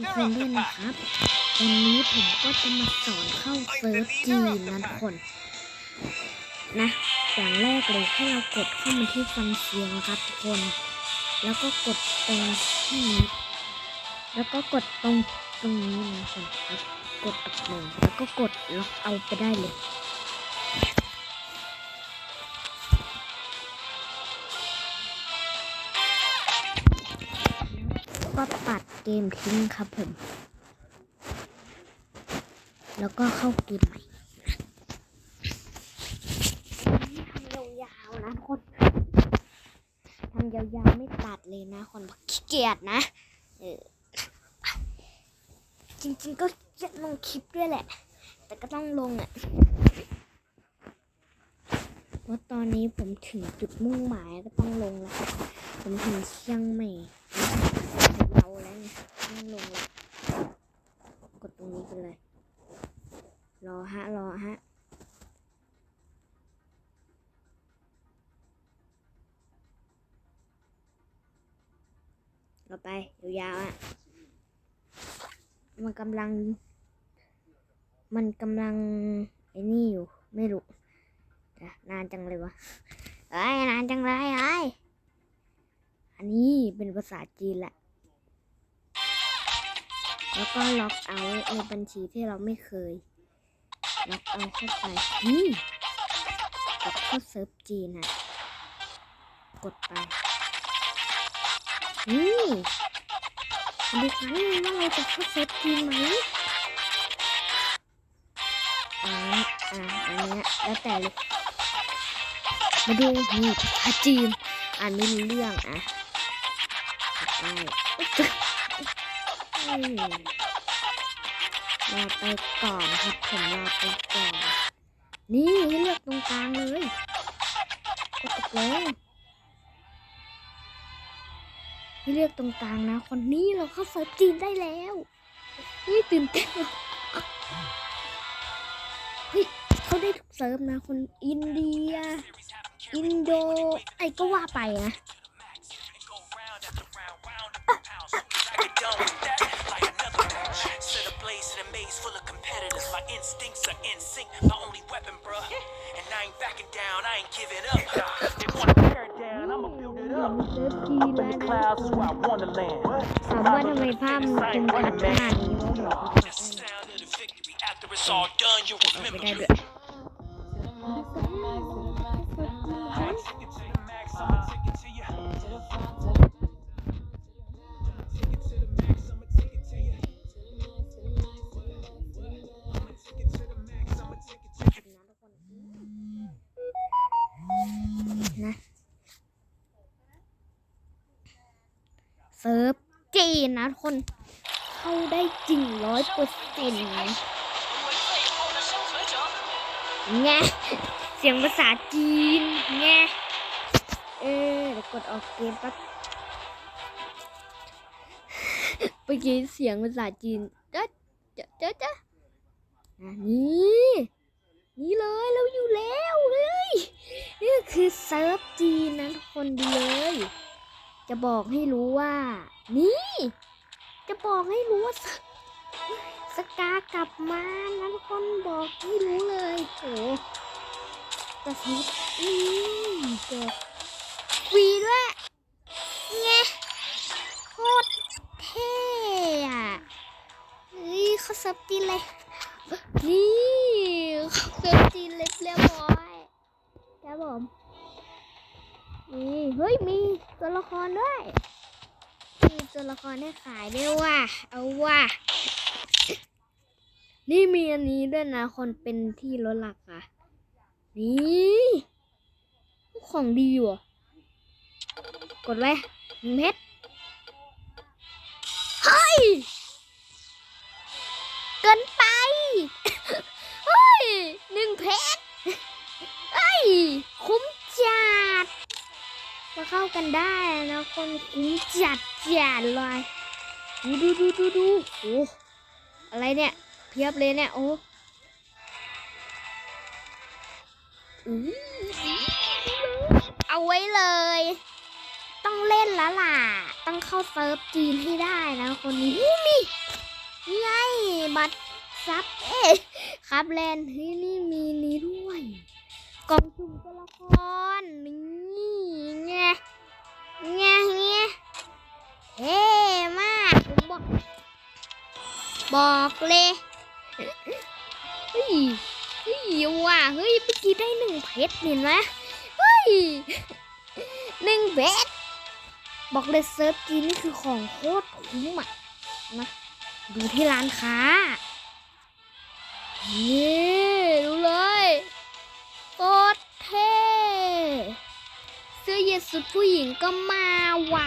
ทุกคนด้วยนะครับ วันนี้ผมก็จะมาสอนเข้าเซิร์ฟจีนนะทุกคน นะ อย่างแรกเลยให้เรากดเข้ามาที่ฟังเสียงนะครับทุกคน แล้วก็กดตรงที่นี้แล้วก็กดตรงตรงนี้นะทุกคนแล้วกดอัปโหลดแล้วก็กดล็อกเอาไปได้เลย เกมทิ้งครับผม แล้วก็เข้าเกมใหม่ทำยาวๆนะทุกคนทำยาวๆไม่ตัดเลยนะคนบอกขี้เกียจนะเออจริงๆก็จะลงคลิปด้วยแหละ แต่ก็ต้องลงอะเพราะตอนนี้ผมถึงจุดมุ่งหมายก็ต้องลงแล้ว ผมถึงเชียงใหม่ ต้องลงแล้วกดตรงนี้ไปเลย รอฮะ รอฮะเราไปยาวๆอะ มันกำลัง มันกำลังไอ้นี่อยู่ ไม่รู้นานจังเลยวะเอ้ยนานจังเลยไอ้ยอันนี้เป็นภาษาจีนแหละ แล้วก็ล็อกเอาในบัญชีที่เราไม่เคย ล็อกเอาเข้าไปนี่กดเข้าเซิร์ฟจีนนะกดไป นี่ดูกันว่าเราจะเข้าเซิร์ฟจีนไหมอ่าอ่าอันเนี้ยแล้วแต่เลยมาดูนี่ภาษาจีนอ่านไม่รู้เรื่องอะได้ อืมรอไปก่อนครับผมรอไปก่อน นี่ให้เลือกตรงกลางเลยกดตกลงให้เลือกตรงกลางนะ คนนี้เราเข้าเซิร์ฟจีนได้แล้ว นี่ตื่นเต้นเฮ้ยเขาได้ทุกเซิร์ฟนะ คนอินเดีย อินโด ไอ้ก็ว่าไปนะ My instincts are in sync, my only weapon, bruh. And I ain't backing down, I ain't giving up. They wanna tear it down, I'ma build it up. เซิร์ฟจีน Up in แล้ว the นะ clouds is where I wanna land. ถามว่าทำไมภาพมันจึงชัดขนาดนี้วะบอก Just the sound of the victory. After it's all done, you'll ไม่ remember นนะคน เข้าได้จริงร้อยเปอร์เซ็นต์ไงเสียงภาษาจีนไงเออเดี๋ยวกดออกเกมแป๊บเมื่อกี้เสียงภาษาจีนจ๊ะเจ๊ะจ๊ะจ๊ะนี่นี่เลยเราอยู่แล้วเฮ้ยนี่คือเซิร์ฟจีนนะทุกคนดีเลย จะบอกให้รู้ว่า นี่ จะบอกให้รู้ว่า สกากลับมานะทุกคนบอกให้รู้เลยโหแต่สมนี่เจอฟรีด้วยไงโคตรเท่อะเฮ้ยเขาเซิร์ฟจีเลยนี่เขาเซิร์ฟจีเลยเรียบร้อยครับผม นี่เฮ้ยมีตัวละครด้วย มีตัวละครให้ขายด้วยว่ะเอาว่ะนี่มีอันนี้ด้วยนะ คนเป็นที่รถหลักอะนี่ของดีว่ะกดไว้หนึ่งเพชรเฮ้ยเกินไป เข้ากันได้นะคนคุ้มจัดจัดเลยดูดูดูดูดูโอ้อะไรเนี่ยเพียบเลยเนี่ยโอ้อื้อเอาไว้เลย ต้องเล่นแล้วล่ะ ต้องเข้าเซิร์ฟจีนให้ได้นะคนนี้อู้มีนี่ไงบัตรซับเอ๊ครับแลนด์เฮ้ยนี่มีนี้ด้วยกล่องสุ่มตัวละครนี่ ไงไงเท่มากผมบอก บอกเลย เฮ้ย เฮ้ยว่ะเฮ้ยเมื่อกี้ได้หนึ่งเพชรเห็นไหมเฮ้ยหนึ่งเพชรบอกเลยเซิร์ฟจีนนี่คือของโคตรคุ้มอะนะดูที่ร้านค้านี่ดู เสื้อยืดสุดผู้หญิงก็มาว่ะ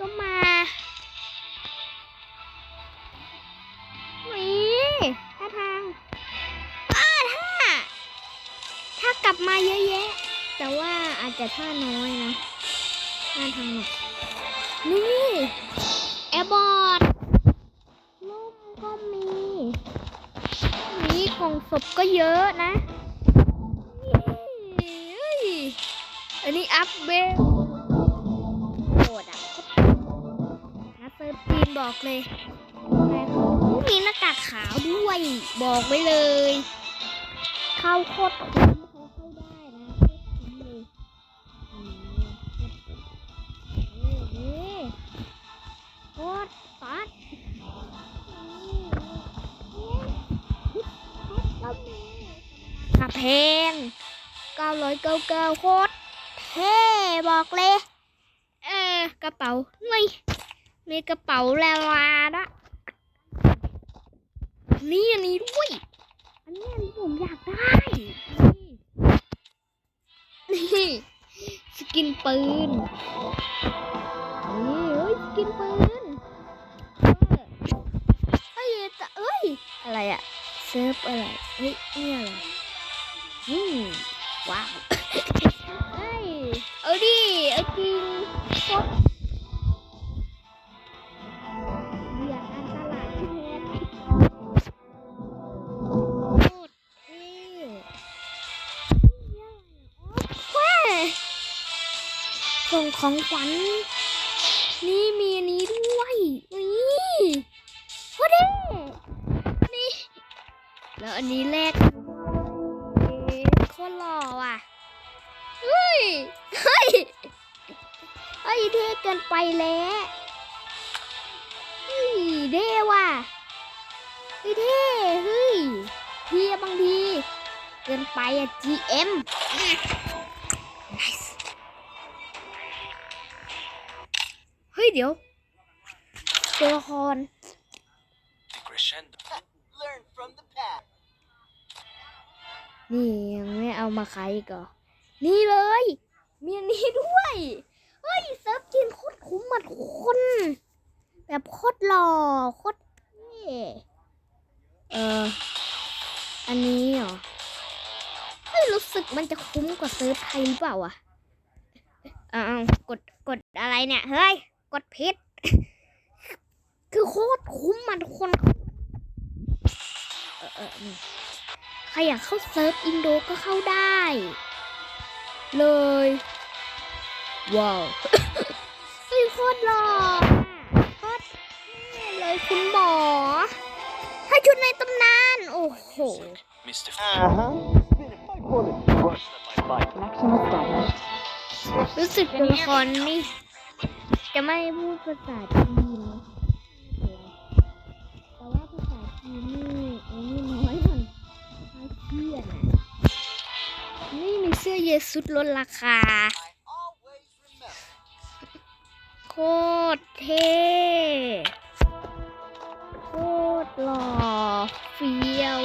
ก็มา นี่ท่าทางอ้าท่าถ้ากลับมาเยอะแยะ แต่ว่าอาจจะท่าน้อยนะท่าทางหนักนี่แอร์บอร์ดล่มก็มี นี่กล่องศพก็เยอะนะนี่เฮ้ย อันนี้อัพเบลโหดอะนะเซิร์ฟจีนบอกเลยแต่มีหน้ากากขาวด้วย บอกไว้เลย เข้าโคตรคุ้มเขาเข้าได้นะโคตรคุ้มเลยนี่โคตรตัดกระเพง999โคตร ท่บอกเลย เออกระเป๋านี่มีกระเป๋าแลวาด้วยนี่อันนี้ด้วย อันนี้อันนี้ผมอยากได้นี่สกินปืนนี่เฮ้ยสกินปืนเฮ้ยแต่เอ้ยอะไรอะเซิร์ฟอะไรเฮ้ยนี่อะไร ของขวัญนี่มีอันนี้ด้วยนี่โคตรเท่นี่แล้วอันนี้แรกเอ๊ะโคตรหล่อว่ะเฮ้ยเฮ้ยเฮ้ยเท่เกินไปแล้วเฮ้ยเท่ว่ะเฮ้ยเท่เฮ้ยเทียบางที เกินไปอะ GM Nice ยเดี๋ยวตัวละคร Crescendo. Learn from the past. นี่ยังไม่เอามาขายอีกเหรอ นี่เลย มีอันนี้ด้วย เฮ้ยเซิร์ฟจีนโคตรคุ้มมาทุกคน แบบโคตรหล่อโคตรเท่เออ อันนี้เหรอเฮ้ยรู้สึกมันจะคุ้มกว่าเซิร์ฟไทยหรือเปล่าอะอ้าวกด กดอะไรเนี่ย เฮ้ย กดพิษคือโคตรคุ้มมาทุกคน เออเออนี่ใครอยากเข้าเซิร์ฟอินโดก็เข้าได้ เลย ว้าวเฮ้ยโคตรหล่อโคตรเท่เลยคุณหมอ ถ้าชุดในตำนาน โอ้โห Mr. Uh huh. Spin it, fight for it. Rush them, my bike. รู้สึกตัวละครนี่ จะไม่พูดภาษาจีนแต่ว่าภาษาจีนนี่ไอ้นี่น้อยหน่อยน้อยเชื่อนนี่มีเสื้อเยซุดลดราคา โคตรเท่โคตรหล่อเฟี้ยว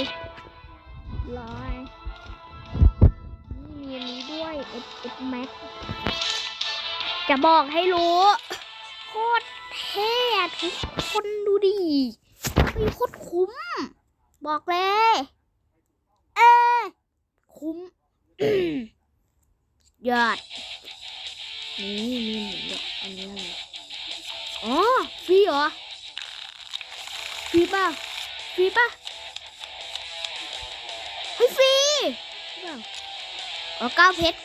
ร้อยนี่มีอันนี้ด้วย S S Max จะบอกให้รู้ เท่ทุกคนดูดิเฮ้ยโคตรคุ้ม บอกเลย เออคุ้มยอด นี่มีหมูดอกอันนี้อะไรอ๋อฟรีเหรอฟรีป่ะฟรีป่ะเฮ้ยฟรีอ๋อเก้าเพชร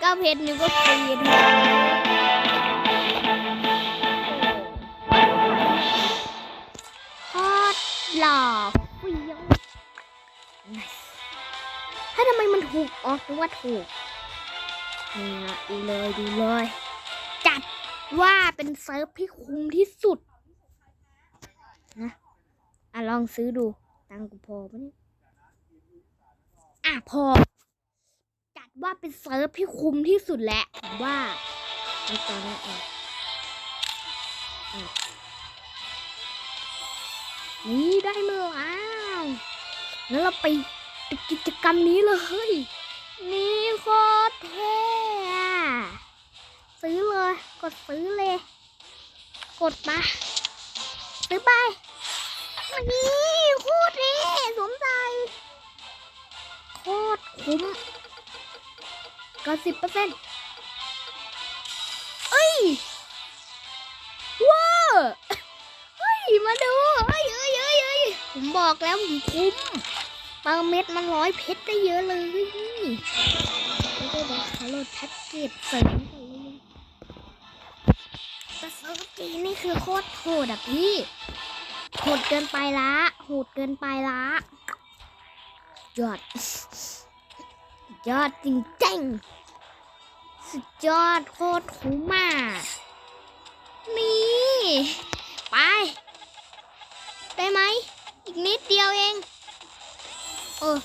เก้าเพชรนึกว่าฟรีนะ หล่อเฟี้ยว Nice ให้ยทำไมมันถูกอ๋อนึกว่าถูกเนี่นะดูเลยดูเลย จัดว่าเป็นเซิร์ฟที่คุ้มที่สุดนะอะลองซื้อดู ตังกูพอปะเนี่ยอะพอ จัดว่าเป็นเซิร์ฟที่คุ้มที่สุดแหละผมว่าตอนนี้เองอะ นี่ได้มาแล้วงั้นเราไปกิจกรรมนี้เลยนี่โคตรเท่อะซื้อเลย กดซื้อเลย กดมาซื้อไปนี่โคตรเท่สวมใส่โคตรคุ้มก็สิบเปอร์เซ็นต์เอ้ยว้าวเฮ้ย มาดูเอ้ย ผมบอกแล้วผมคุ้มเปอร์เม็ดมันร้อยเพชรได้เยอะเลยนี่ไม่ได้บอกเขาโหลดแพ็กเกจเสริมไปเลยแต่เซิร์ฟจีนี่คือโคตรโหดอะพี่ โหดเกินไปละโหดเกินไปละยอด ยอดจริงๆ สุดยอดโคตรคุ้มมากนี่ ไป ได้ไหม อีกนิดเดียวเองเออ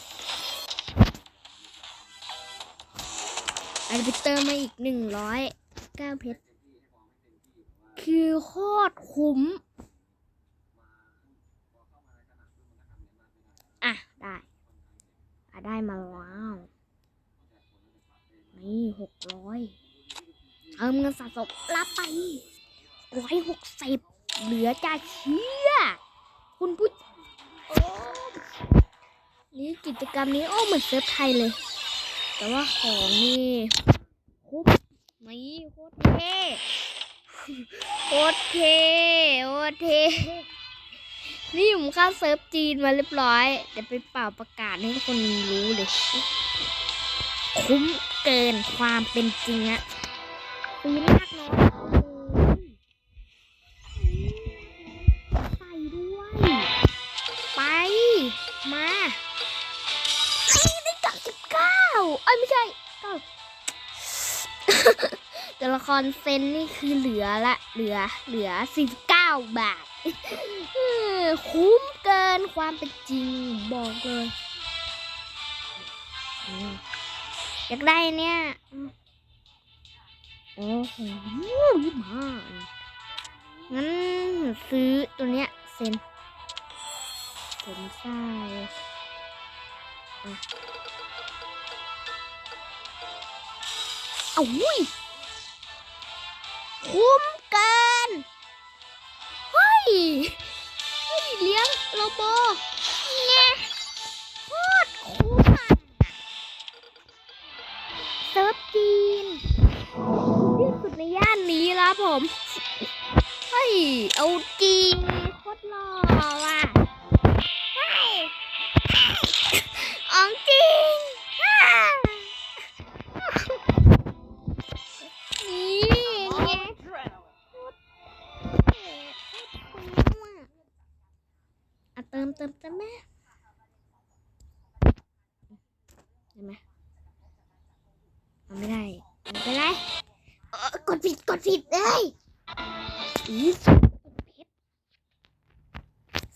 อันไปเติมมาอีกหนึ่งร้อยเก้าเพชร คือโคตรคุ้ม อะ ได้ อะ ได้มาแล้ว นี่หกร้อยเติมเงินสะสมรับไปร้อยหกสิบเหลือจะเชื่อ คุณผู้ นี่กิจกรรมนี้โอ้เหมือนเซิร์ฟไทยเลย แต่ว่าของนี่คุ้มนี่โคตรเท่โคตรเท่โคตรเท่นี่ผมเข้าเซิร์ฟจีนมาเรียบร้อยเดี๋ยวไปเป่าประกาศให้ทุกคนรู้เลย คุ้มเกินความเป็นจริงอะปืนมา ตัวละครเซนต์นี่คือเหลือละ เหลือเหลือสี่สิบเก้าบาท คุ้มเกินความเป็นจริงบอกเลยอยากได้เนี่ยอืมโอ้โหยี่สิบห้างั้นซื้อตัวเนี้ยเซนเซนไส้อ่อาวุ้ย คุ้มเกิน เฮ้ย เฮ้ย เลี้ยงโรโบเนี่ยโคตรคุ้มอะเซิร์ฟจีนที่สุดในย่านนี้แล้วผม เฮ้ย เอาจริงโคตรหล่อว่ะ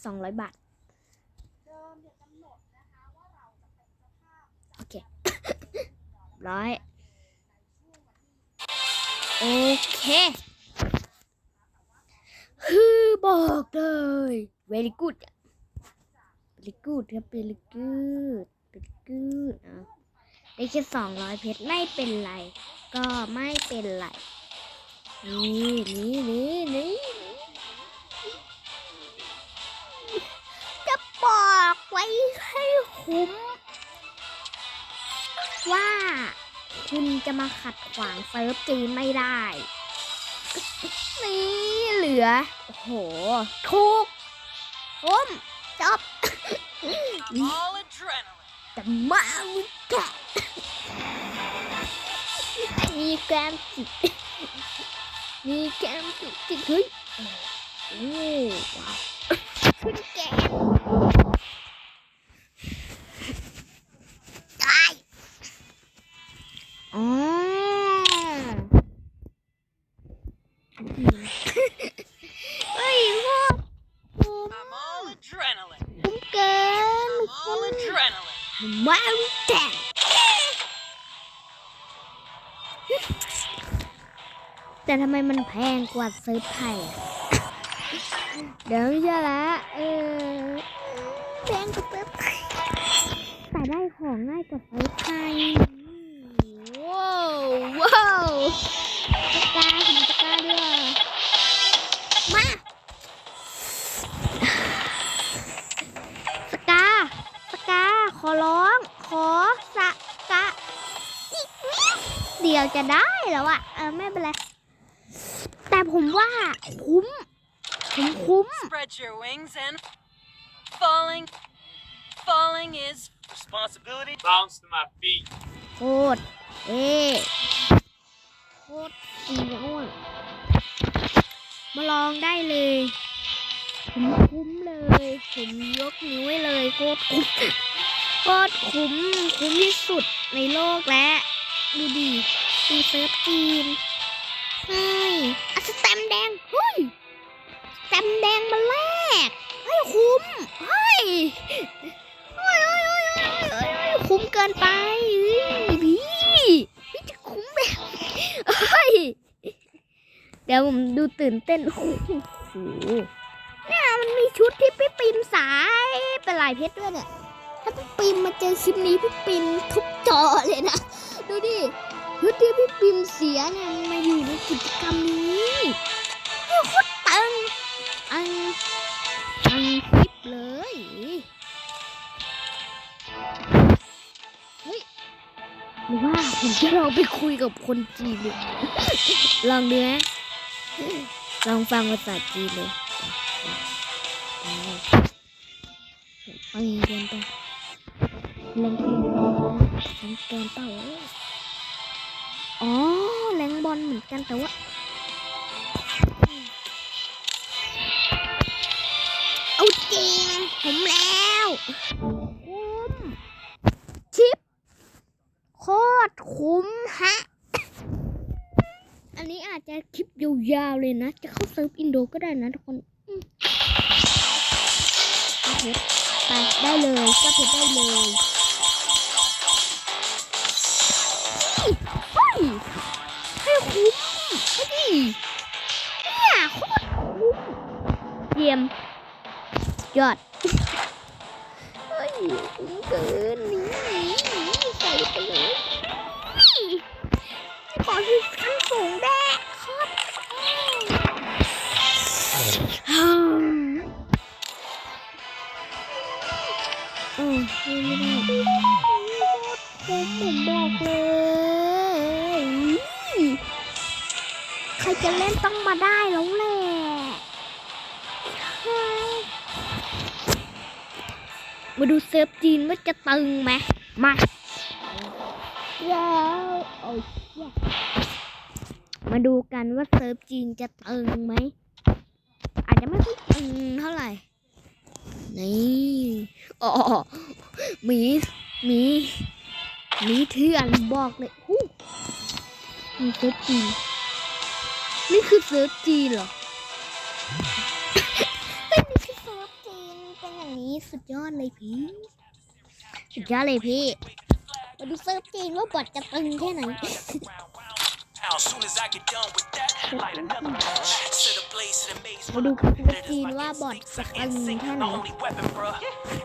200 บาทโอเคร้อยโอเคคือบอกเลย very good very good ครับ very good very good อะได้แค่สองร้อยเพชรไม่เป็นไร ก็ไม่เป็นไร นี่นี่นี่นี่ ว้ให้คุ้ม ว่าคุณจะมาขัดขวางเซิร์ฟจีนไม่ได้ นี่เหลือ โอ้โหถูกคุ้มจบ All adrenaline. แต่มาวิกะมีแกมจิกมีแกมจิกจิกเฮ้ยโอ้ว้าวขึ้นแก แต่ทำไมมันแพงกว่าเซิร์ฟไทยอะเดี๋ยวไม่ใช่ละเออแพงกว่าเซิร์ฟไทยแต่ได้ของง่ายกว่าเซิร์ฟไทยว้าวว้าวตะกร้าถึงตะกร้าด้วยมาสกาสกาขอร้อง ขอสกาอีกนิดเดียวจะได้แล้วอะเออไม่เป็นไรแต่ ผมว่าคุ้มผมคุ้ม Spread your wings and falling. Falling is responsibility. Bounce to my feet. โคตรเอ๊โคตรเสียวอะมาลองได้เลยผมคุ้มเลย ผมยกนิ้วให้เลยโคตรคุ้มโคตรคุ้มคุ้มที่สุดในโลกและดูดิดูเซิร์ฟจีนใช่อะส แตมแดง เฮ้ยแตมแดงมาแลกเฮ้ยคุ้ม เฮ้ยเฮ้ยเฮ้ยเฮ้ยคุ้มเกินไปพี่พี่จะคุ้มแบบเฮ้ย เดี๋ยวผมดูตื่นเต้น โอ้โหเนี่ยมันมีชุดที่พี่ปิมสายเป็นลายเพชรด้วยเนี่ย ถ้าพี่ปิมมาเจอคลิปนี้พี่ปิมทุบจอเลยนะ ดูดิ ชุดที่พี่ปิมเสียเนี่ยมันมาอยู่ในกิจกรรมนี้โคตรตึงอังอังคลิปเลยหรือว่าผมจะลองไปคุยกับคนจีนดูลองดูนะลองฟังภาษาจีนเลยไปเดินไปแรงเกินไปแรงกินเปล่า อ๋อแรงบอลเหมือนกันแต่ว่าเอาจริงผมแล้วคุ้มชิปโคตรคุ้มฮะ อันนี้อาจจะคลิปยาวๆเลยนะ จะเข้าเซิร์ฟอินโดก็ได้นะทุกคนเอเพชรไปได้เลยก็เพชรได้เลย ให้คุ้มเฮ้ยเนี่ยโคตรคุ้มเยี่ยมยอดเฮ้ยคุ้มเกินนี่ ซิร์ฟจีนว่าจะตึงไหมมาแล้วโอ้ยเชี่ยมาดูกันว่าเซิร์ฟจีนจะตึงไหมอาจจะไม่ค่อยตึงเท่าไหร่นี่อ๋อหมีหมีหมีเถื่อนบอกเลยอู้มีเซิร์ฟจีนนี่คือเซิร์ฟจีนเหรอ นเป็นอย่างนี้สุดยอดเลยพี่ สุดยอดเลยพี่ มาดูเซิร์ฟจีนว่าบอทจะตึงแค่ไหน Now, as soon as I get done with that, light another match. Set a blaze to the maze มาดู full of เซิร์ฟ competitors. จีน My ว่าบอท instincts จะ are ตึง instinct, แค่ไหน my only weapon, bruh.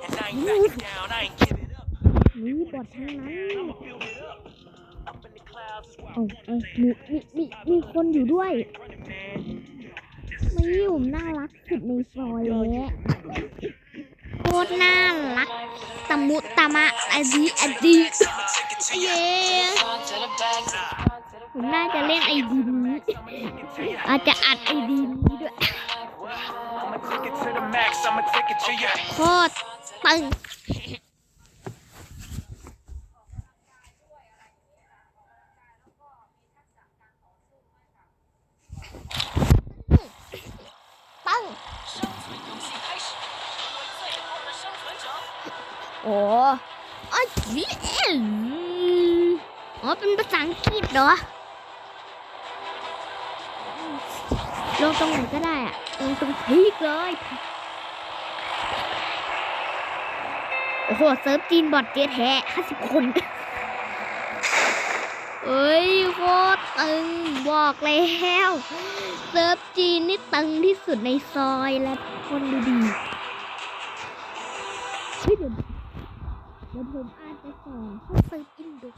And I ain't backing down, I ain't giving up. นี่บอททั้งนั้น I'ma build it up. Up in the clouds is where โอ้เออมีมีมีมีคนอยู่ด้วยไม่อยู่น่ารักสุดในซอยเลย โคตรน่ารักตะมุตะมะอดีอดี I'ma take it to เย้ you. ผมน่าจะเล่นไอดีนี้อาจจะอัดไอดีนี้ด้วย I'ma take it to the max, I'ma take it to you. โคตรตึง โอ้อ๋ออ๋อเป็นภาษาอังกฤษเหรอลงตรงไหนก็ได้อะลงตรงพีกเลยโอ้โหเซิร์ฟจีนบอดเจ๊แท้ห้าสิบคนเอ้ยโคตรตึงบอกแล้วเซิร์ฟจีนนี่ตึงที่สุดในซอยแล้วคนดูดี อาจจะสอนเขาเซิร์ฟอินโดู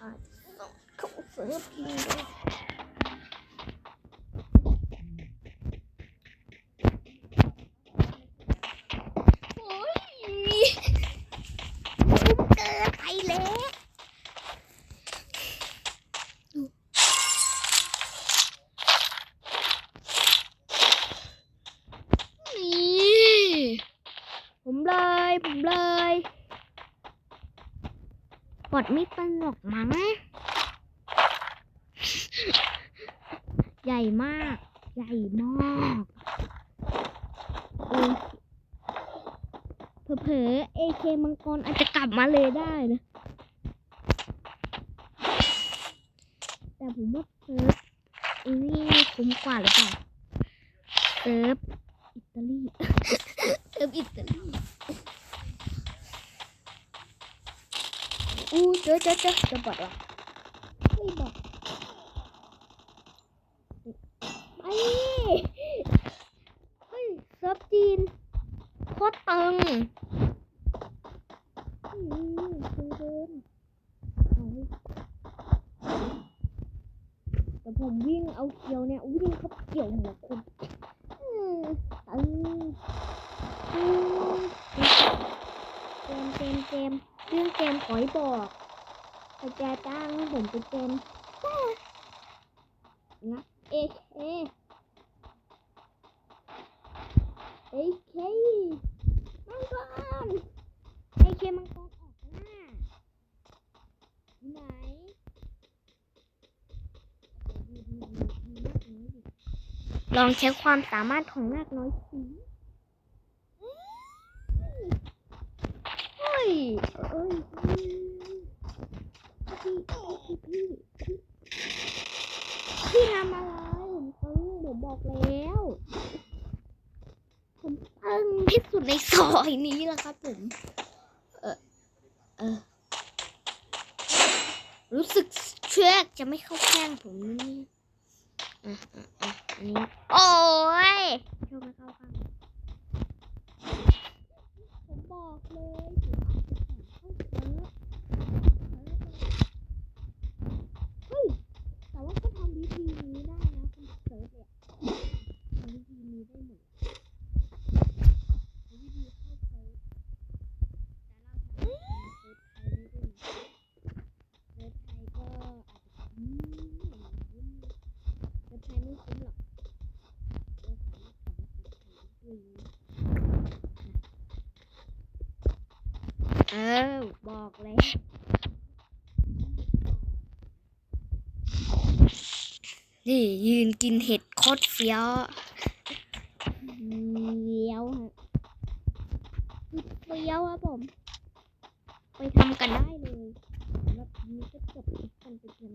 อาจจะสอนเขาเซิร์ฟอินโดูโอ้ยคุ้มเกินไปแล้ว นี่ผมเลย ผมเลย บทไม่ตลกมั้ง ใหญ่มาก ใหญ่มากเออเผลอๆเอเคมังกรอาจจะกลับมาเลยได้นะแต่ผมว่าเซิร์ฟอันนี่คุ้มกว่าหรือเปล่าเซิร์ฟอิตาลี เซิร์ฟอิตาลี อู้เจอเจอเจอจะบอดวะไม่บอกไปเฮ้ยเซิร์ฟจีนโคตรตึงอืมคือเดินเอาแต่ผมวิ่งเอาเกี่ยวเนี่ยวิ่งเขาเกี่ยวหัวคนอืมตึงอืมเกมเกมเกมเรื่องเกมขอให้บอกใครจะจ้างให้ผมไปเกมนะเอเคเอเคมังกรเอเคมังกรออกหน้าอยู่ไหน ลองเช็คความสามารถของนาคน้อยสิเฮ้ยเอ้ยพี่พี่พี่พี่ทำอะไรผมตึงผมบอกแล้ว ผมตึงที่สุดในซอยนี้แล้วครับผม เออเออรู้สึกเชือกจะไม่เข้าแข้งผมนี่อะ อะอะอันนี้โอ้ยโชคไม่เข้าข้างผมบอกเลยผมอาจจะสอนเข้าเซิร์ฟเฮ้ย แต่ว่าก็ทำวิธีนี้ได้นะคุณเซิร์ฟเนี่ยทำวิธีนี้ได้หมดทำวิธีเข้าเซิร์ฟแต่เราทำเซิร์ฟไทยไม่ได้นะเซิร์ฟไทยก็อาจจะอืม เว็บไซต์ไม่คุ้มหรอกเราสามารถกลับมาซื้อของฟรีเออ บอกเลย นี่ยืนกินเห็ดโคตรเฟี้ยวเฟี้ยวฮะเฟี้ยวครับผม ไปทำกันได้เลยสำหรับนี้ก็จบกันไปเพียง